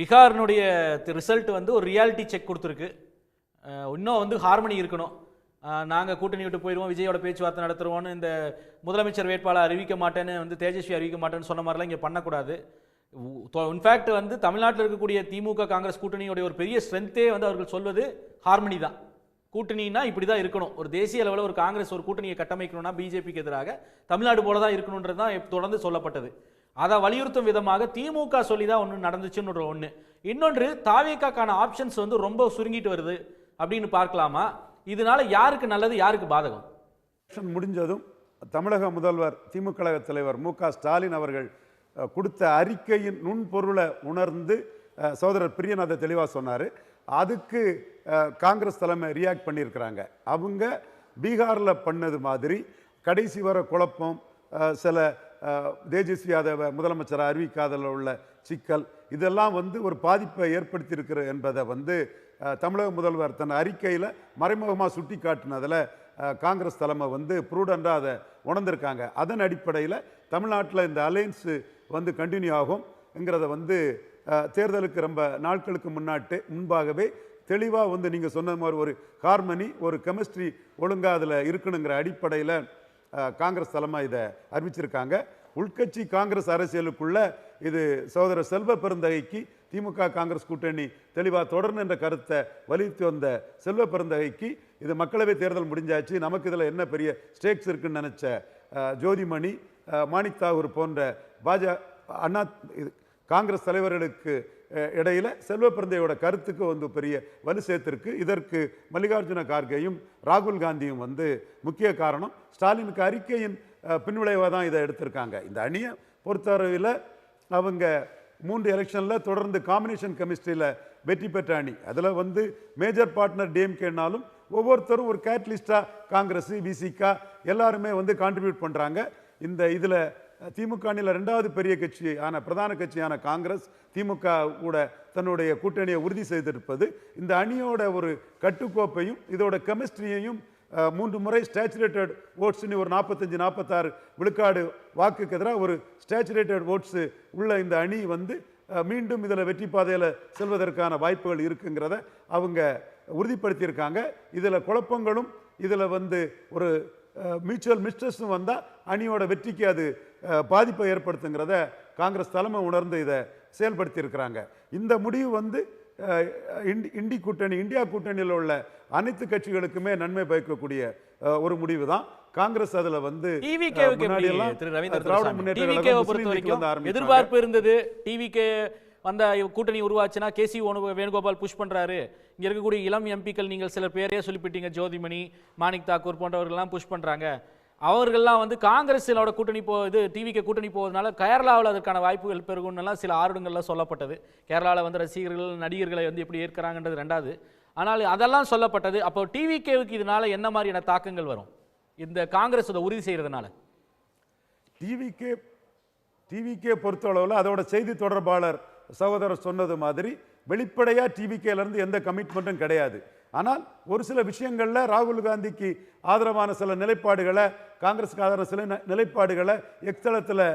விகாரனுடைய result வந்து ஒரு reality check கொடுத்துருக்கு. இன்னும் வந்து ஹார்மனி இருக்கணும். நாங்கள் கூட்டணி விட்டு போயிடுவோம் விஜயோட பேச்சுவார்த்தை நடத்துருவோம்னு இந்த முதலமைச்சர் வேட்பாளர் அறிவிக்க மாட்டேன்னு வந்து தேஜஸ்வி அறிவிக்க மாட்டேன்னு சொன்ன மாதிரிலாம் இங்கே பண்ணக்கூடாது. இன்ஃபேக்ட் வந்து தமிழ்நாட்டில் இருக்கக்கூடிய திமுக காங்கிரஸ் கூட்டணியோடைய ஒரு பெரிய ஸ்ட்ரென்த்தே வந்து அவர்கள் சொல்வது ஹார்மனி தான். கூட்டணினா இப்படி தான் இருக்கணும். ஒரு தேசிய அளவில் ஒரு காங்கிரஸ் ஒரு கூட்டணியை கட்டமைக்கணும்னா பிஜேபிக்கு எதிராக தமிழ்நாடு போல தான் இருக்கணுன்றது தான் தொடர்ந்து சொல்லப்பட்டது. அதை வலியுறுத்தும் விதமாக திமுக சொல்லி தான் ஒன்று நடந்துச்சுன்னு ஒன்று இன்னொன்று தாவேக்காக்கான ஆப்ஷன்ஸ் வந்து ரொம்ப சுருங்கிட்டு வருது அப்படின்னு பார்க்கலாமா? இதனால யாருக்கு நல்லது யாருக்கு பாதகம்? முடிஞ்சதும் தமிழக முதல்வர் திமுக கழக தலைவர் மு க ஸ்டாலின் அவர்கள் கொடுத்த அறிக்கையின் நுண்பொருளை உணர்ந்து சோதரர் சகோதரர் பிரியன் அதை தெளிவாக சொன்னார். அதுக்கு காங்கிரஸ் தலைமை ரியாக்ட் பண்ணியிருக்கிறாங்க. அவங்க பீகாரில் பண்ணது மாதிரி கடைசி வர குழப்பம் சில தேஜஸ்வி யாதவ முதலமைச்சராக அறிவிக்காதல உள்ள சிக்கல் இதெல்லாம் வந்து ஒரு பாதிப்பை ஏற்படுத்தியிருக்கிற என்பதை வந்து தமிழக முதல்வர் தன் அறிக்கையில் மறைமுகமாக சுட்டி காட்டினதில் காங்கிரஸ் தலைமை வந்து ப்ரூடண்டாக அதை உணர்ந்திருக்காங்க. அதன் அடிப்படையில் தமிழ்நாட்டில் இந்த அலையன்ஸு வந்து கண்டினியூ ஆகும்ங்கிறத வந்து தேர்தலுக்கு ரொம்ப நாட்களுக்கு முன்னாட்டு முன்பாகவே தெளிவாக வந்து நீங்கள் சொன்ன மாதிரி ஒரு ஹார்மனி ஒரு கெமிஸ்ட்ரி ஒழுங்காக அதில் இருக்கணுங்கிற அடிப்படையில் காங்கிரஸ் தலைமை இதை அறிவிச்சிருக்காங்க. உள்கட்சி காங்கிரஸ் அரசியலுக்குள்ள இது சகோதர செல்வ பெருந்தகைக்கு திமுக காங்கிரஸ் கூட்டணி தெளிவாக தொடரணும் என்ற கருத்தை வலியுறுத்தி வந்த செல்வ பெருந்தகைக்கு இது மக்களவை தேர்தல் முடிஞ்சாச்சு. நமக்கு இதில் என்ன பெரிய ஸ்டேக்ஸ் இருக்குன்னு நினச்ச ஜோதிமணி மாணிக் தாகூர் போன்ற பாஜ அண்ணா இது காங்கிரஸ் தலைவர்களுக்கு இடையில செல்வ பிறந்தையோட கருத்துக்கு வந்து பெரிய வலு சேர்த்திருக்கு. இதற்கு மல்லிகார்ஜுன கார்கேயும் ராகுல் காந்தியும் வந்து முக்கிய காரணம். ஸ்டாலினுக்கு அறிக்கையின் பின்விளைவாக தான் இதை எடுத்திருக்காங்க. இந்த அணியை பொறுத்தவரையில் அவங்க மூன்று எலெக்ஷனில் தொடர்ந்து காம்பினேஷன் கெமிஸ்ட்ரியில் வெற்றி பெற்ற அணி. அதில் வந்து மேஜர் பார்ட்னர் டிஎம்கேனாலும் ஒவ்வொருத்தரும் ஒரு கேட்லிஸ்டாக காங்கிரஸ் விசிகா எல்லாருமே வந்து கான்ட்ரிபியூட் பண்ணுறாங்க இந்த இதில் திமுக அணியில் ரெண்டாவது பெரிய கட்சி ஆன பிரதான கட்சியான காங்கிரஸ் திமுக கூட தன்னுடைய கூட்டணியை உறுதி செய்திருப்பது. இந்த அணியோட ஒரு கட்டுக்கோப்பையும் இதோட கெமிஸ்ட்ரியையும் மூன்று முறை ஸ்டேச்சுரேட்டட் ஓட்ஸ்னு ஒரு நாற்பத்தஞ்சு நாற்பத்தாறு விழுக்காடு வாக்குக்கு எதிராக ஒரு ஸ்டேச்சுரேட்டட் ஓட்ஸு உள்ள இந்த அணி வந்து மீண்டும் இதில் வெற்றி பாதையில் செல்வதற்கான வாய்ப்புகள் இருக்குங்கிறத அவங்க உறுதிப்படுத்தியிருக்காங்க. இதில் குழப்பங்களும் இதில் வந்து ஒரு மியூச்சுவல் மிஸ்டர்ஸும் வந்தால் அணியோட வெற்றிக்கு அது பாதிப்பை ஏற்படுத்துங்கிறத காங்கிரஸ் தலைமை உணர்ந்து இதை செயல்படுத்தியிருக்கிறாங்க. இந்த முடிவு வந்து இண்டி கூட்டணி இந்தியா கூட்டணியில் உள்ள அனைத்து கட்சிகளுக்குமே நன்மை பயக்கக்கூடிய ஒரு முடிவு தான் காங்கிரஸ் அதுல வந்து. எதிர்பார்ப்பு இருந்தது. டிவிகே வந்த கூட்டணி உருவாச்சுன்னா கேசி வேணுகோபால் புஷ் பண்றாரு. இங்க இருக்கக்கூடிய இளம் எம்பிக்கள் நீங்கள் சில பேரே சொல்லிவிட்டீங்க ஜோதிமணி மாணிக் தாக்கூர் போன்றவர்கள்லாம் புஷ் பண்றாங்க. அவர்கள்லாம் வந்து காங்கிரஸோட கூட்டணி போ இது டிவிக்கு கூட்டணி போவதனால கேரளாவில் அதற்கான வாய்ப்புகள் பெருகும்னுலாம் சில ஆர்வங்கள்லாம் சொல்லப்பட்டது. கேரளாவில் வந்து ரசிகர்கள் நடிகர்களை வந்து எப்படி ஏற்கிறாங்கன்றது ரெண்டாவது. ஆனால் அதெல்லாம் சொல்லப்பட்டது. அப்போ டிவிகேவுக்கு இதனால என்ன மாதிரியான தாக்கங்கள் வரும்? இந்த காங்கிரஸ் அதை உறுதி செய்கிறதுனால டிவிகே டிவிகே பொறுத்தளவில் அதோட செய்தி தொடர்பாளர் சகோதரர் சொன்னது மாதிரி வெளிப்படையாக டிவிகேலேருந்து எந்த கமிட்மெண்ட்டும் கிடையாது. ஆனால் ஒரு சில விஷயங்களில் ராகுல் காந்திக்கு ஆதரவான சில நிலைப்பாடுகளை காங்கிரஸுக்கு ஆதரவான சில நிலைப்பாடுகளை எக்ஸ்தலத்தில்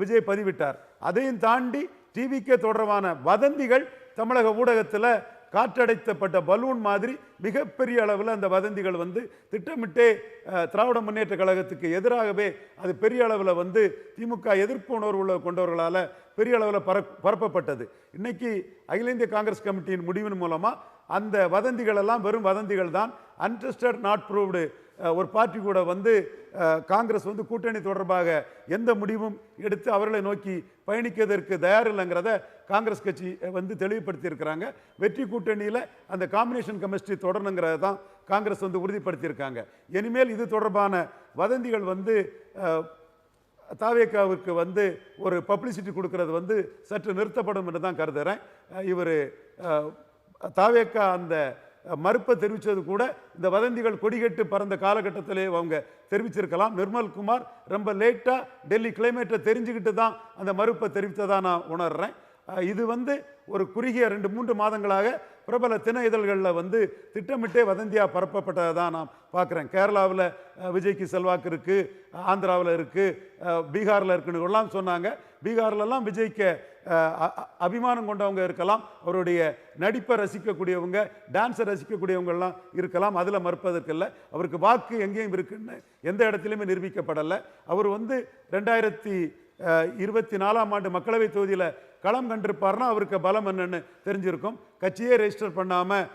விஜய் பதிவிட்டார். அதையும் தாண்டி டிவிக்கே தொடர்பான வதந்திகள் தமிழக ஊடகத்தில் காற்றடைத்தப்பட்ட பலூன் மாதிரி மிகப்பெரிய அளவில் அந்த வதந்திகள் வந்து திட்டமிட்டே திராவிட முன்னேற்ற கழகத்துக்கு எதிராகவே அது பெரிய அளவில் வந்து திமுக எதிர்ப்பு உணர்வு கொண்டவர்களால் பெரிய அளவில் பர பரப்பப்பட்டது. இன்னைக்கு அகில இந்திய காங்கிரஸ் கமிட்டியின் முடிவின் மூலமாக அந்த வதந்திகள் எல்லாம் வெறும் வதந்திகள் தான் அன்ட்ரஸ்டட் நாட் ப்ரூவ்டு ஒரு பார்ட்டி கூட வந்து காங்கிரஸ் வந்து கூட்டணி தொடர்பாக எந்த முடிவும் எடுத்து அவர்களை நோக்கி பயணிக்கிறதற்கு தயார் இல்லைங்கிறத காங்கிரஸ் கட்சி வந்து தெளிவுபடுத்தியிருக்கிறாங்க. வெற்றி கூட்டணியில் அந்த காம்பினேஷன் கெமிஸ்ட்ரி தொடரணுங்கிறத தான் காங்கிரஸ் வந்து உறுதிப்படுத்தியிருக்காங்க. இனிமேல் இது தொடர்பான வதந்திகள் வந்து தாவேக்காவிற்கு வந்து ஒரு பப்ளிசிட்டி கொடுக்கறது வந்து சற்று நிறுத்தப்படும் என்று தான் கருதுகிறேன் இவர் தாவேக்கா அந்த மறுப்பை தெரிவித்தது கூட இந்த வதந்திகள் கொடிகட்டு பறந்த காலகட்டத்திலே அவங்க தெரிவிச்சிருக்கலாம். நிர்மல் குமார் ரொம்ப லேட்டாக டெல்லி கிளைமேட்டை தெரிஞ்சுக்கிட்டு தான் அந்த மறுப்பை தெரிவித்ததாக நான் உணர்கிறேன் இது வந்து ஒரு குறுகிய ரெண்டு மூன்று மாதங்களாக பிரபல தின இதழ்களில் வந்து திட்டமிட்டே வதந்தியாக பரப்பப்பட்டதை தான் நான் பார்க்குறேன். கேரளாவில் விஜய்க்கு செல்வாக்கு இருக்குது ஆந்திராவில் இருக்குது பீகாரில் இருக்குன்னு எல்லாம் சொன்னாங்க. பீகார்லலாம் விஜய்க்கு அபிமானம் கொண்டவங்க இருக்கலாம் அவருடைய நடிப்பை ரசிக்கக்கூடியவங்க டான்ஸை ரசிக்கக்கூடியவங்கெல்லாம் இருக்கலாம் அதில் மறுப்பதற்கில்லை. அவருக்கு வாக்கு எங்கேயும் இருக்குன்னு எந்த இடத்துலையுமே நிரூபிக்கப்படலை. அவர் வந்து ரெண்டாயிரத்தி இருபத்தி நாலாம் ஆண்டு மக்களவை தொகுதியில் களம் கண்டிருப்பார்னா அவருக்கு பலம் என்னன்னு தெரிஞ்சிருக்கும். கட்சியே ரெஜிஸ்டர் பண்ணாமல்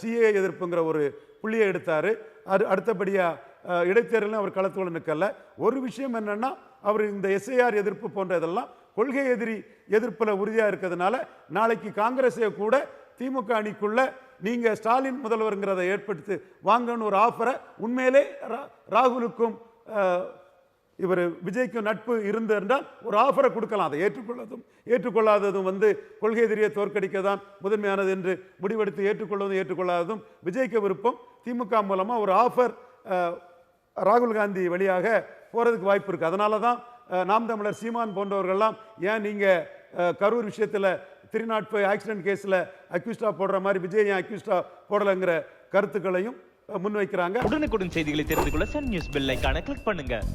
சிஏ எதிர்ப்புங்கிற ஒரு புள்ளியை எடுத்தார். அது அடுத்தபடியாக இடைத்தேர்தலும் அவர் களத்தோடு நிற்கல ஒரு விஷயம் என்னன்னா அவர் இந்த எஸ்ஐஆர் எதிர்ப்பு போன்ற இதெல்லாம் கொள்கை எதிரி எதிர்ப்பில் உறுதியாக இருக்கிறதுனால நாளைக்கு காங்கிரஸை கூட திமுக அணிக்குள்ள நீங்கள் ஸ்டாலின் முதல்வருங்கிறத ஏற்படுத்தி வாங்கன்னு ஒரு ஆஃபரை உண்மையிலே ரா- ராகுலுக்கும் இவர் விஜய்க்கும் நட்பு இருந்து என்றால் ஒரு ஆஃபரை கொடுக்கலாம். அதை ஏற்றுக்கொள்ளதும் ஏற்றுக்கொள்ளாததும் வந்து கொள்கை எதிரியை தோற்கடிக்க தான் முதன்மையானது என்று முடிவெடுத்து ஏற்றுக்கொள்வதும் ஏற்றுக்கொள்ளாததும் விஜய்க்கு விருப்பம். திமுக மூலமாக ஒரு ஆஃபர் ராகுல் காந்தி வழியாக போகிறதுக்கு வாய்ப்பு இருக்குது அதனால தான் நாம் தமிழர் சீமான் போன்றவர்கள்லாம் ஏன் நீங்கள் கரூர் விஷயத்தில் த்ரீ நாட் ஃபைவ் ஆக்சிடென்ட் கேஸில் அக்யூஸ்டா போடுற மாதிரி விஜய் ஏன் அக்யூஸ்டா போடலைங்கிற கருத்துக்களையும் முன்வைக்கிறாங்க. உடனுக்குடன் செய்திகளை தெரிந்து கொள்ள சன் நியூஸ் பெல் ஐகானை கிளிக் பண்ணுங்கள்